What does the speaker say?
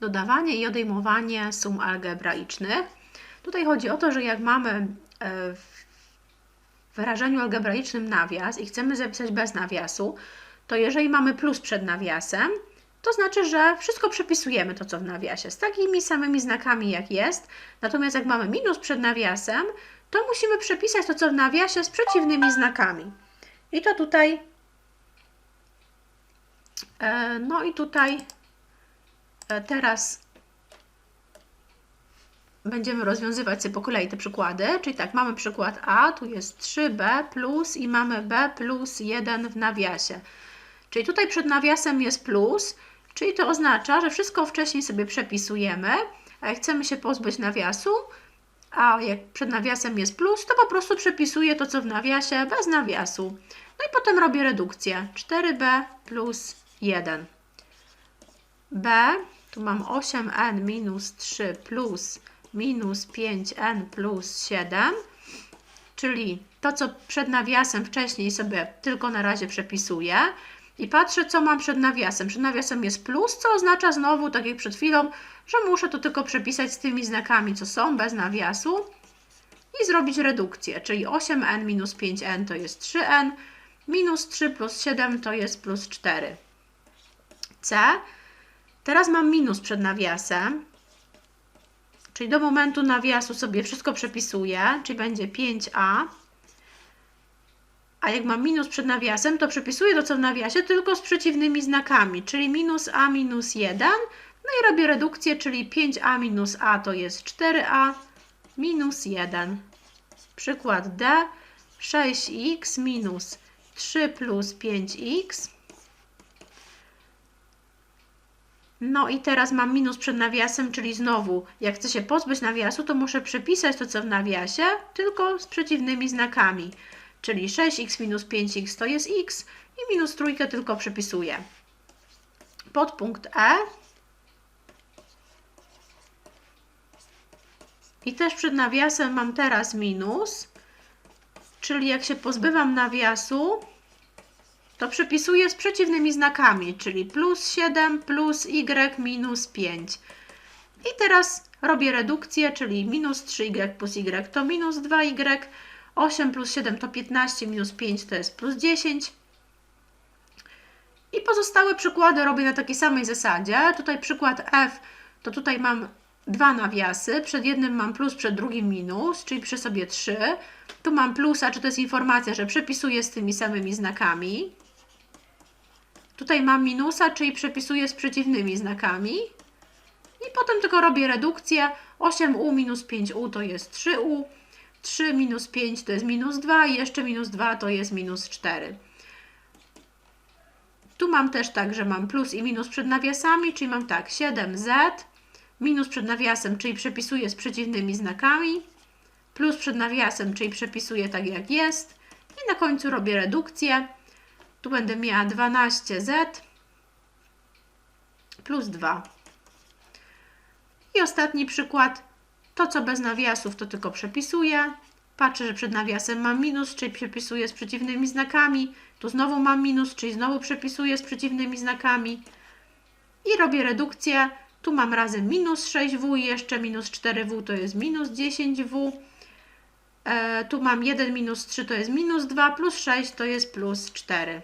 dodawanie i odejmowanie sum algebraicznych. Tutaj chodzi o to, że jak mamy e, w wyrażeniu algebraicznym nawias i chcemy zapisać bez nawiasu, to jeżeli mamy plus przed nawiasem, to znaczy, że wszystko przepisujemy to, co w nawiasie, z takimi samymi znakami, jak jest. Natomiast jak mamy minus przed nawiasem, to musimy przepisać to, co w nawiasie, z przeciwnymi znakami. I to tutaj, e, no i tutaj teraz będziemy rozwiązywać sobie po kolei te przykłady. Czyli tak, mamy przykład A, tu jest 3b plus i mamy b plus 1 w nawiasie. Czyli tutaj przed nawiasem jest plus, czyli to oznacza, że wszystko wcześniej sobie przepisujemy, a jak chcemy się pozbyć nawiasu, a jak przed nawiasem jest plus, to po prostu przepisuję to, co w nawiasie, bez nawiasu. No i potem robię redukcję. 4b plus 1. b, tu mam 8n minus 3 plus minus 5n plus 7, czyli to, co przed nawiasem wcześniej sobie tylko na razie przepisuję i patrzę, co mam przed nawiasem. Przed nawiasem jest plus, co oznacza znowu, tak jak przed chwilą, że muszę to tylko przepisać z tymi znakami, co są, bez nawiasu i zrobić redukcję, czyli 8n minus 5n to jest 3n, minus 3 plus 7 to jest plus 4. C. Teraz mam minus przed nawiasem, czyli do momentu nawiasu sobie wszystko przepisuję, czyli będzie 5a, a jak mam minus przed nawiasem, to przepisuję to, co w nawiasie, tylko z przeciwnymi znakami, czyli minus a minus 1. No i robię redukcję, czyli 5a minus a to jest 4a minus 1. Przykład D. 6x minus 3 plus 5x. No i teraz mam minus przed nawiasem, czyli znowu, jak chcę się pozbyć nawiasu, to muszę przepisać to, co w nawiasie, tylko z przeciwnymi znakami czyli 6x minus 5x to jest x i minus trójkę tylko przepisuję. Podpunkt E. I też przed nawiasem mam teraz minus, czyli jak się pozbywam nawiasu, to przepisuję z przeciwnymi znakami, czyli plus 7 plus y minus 5. I teraz robię redukcję, czyli minus 3y plus y to minus 2y, 8 plus 7 to 15, minus 5 to jest plus 10. I pozostałe przykłady robię na takiej samej zasadzie. Tutaj przykład F, to tutaj mam dwa nawiasy. Przed jednym mam plus, przed drugim minus, czyli piszę sobie 3. Tu mam plusa, czy to jest informacja, że przepisuję z tymi samymi znakami. Tutaj mam minusa, czyli przepisuję z przeciwnymi znakami. I potem tylko robię redukcję. 8u minus 5u to jest 3u. 3 minus 5 to jest minus 2 i jeszcze minus 2 to jest minus 4. Tu mam też tak, że mam plus i minus przed nawiasami, czyli mam tak 7z, minus przed nawiasem, czyli przepisuję z przeciwnymi znakami, plus przed nawiasem, czyli przepisuję tak jak jest i na końcu robię redukcję. Tu będę miała 12z plus 2. I ostatni przykład to, co bez nawiasów, to tylko przepisuję. Patrzę, że przed nawiasem mam minus, czyli przepisuję z przeciwnymi znakami. Tu znowu mam minus, czyli znowu przepisuję z przeciwnymi znakami. I robię redukcję. Tu mam razem minus 6w i jeszcze minus 4w to jest minus 10w. E, tu mam 1 minus 3 to jest minus 2, plus 6 to jest plus 4.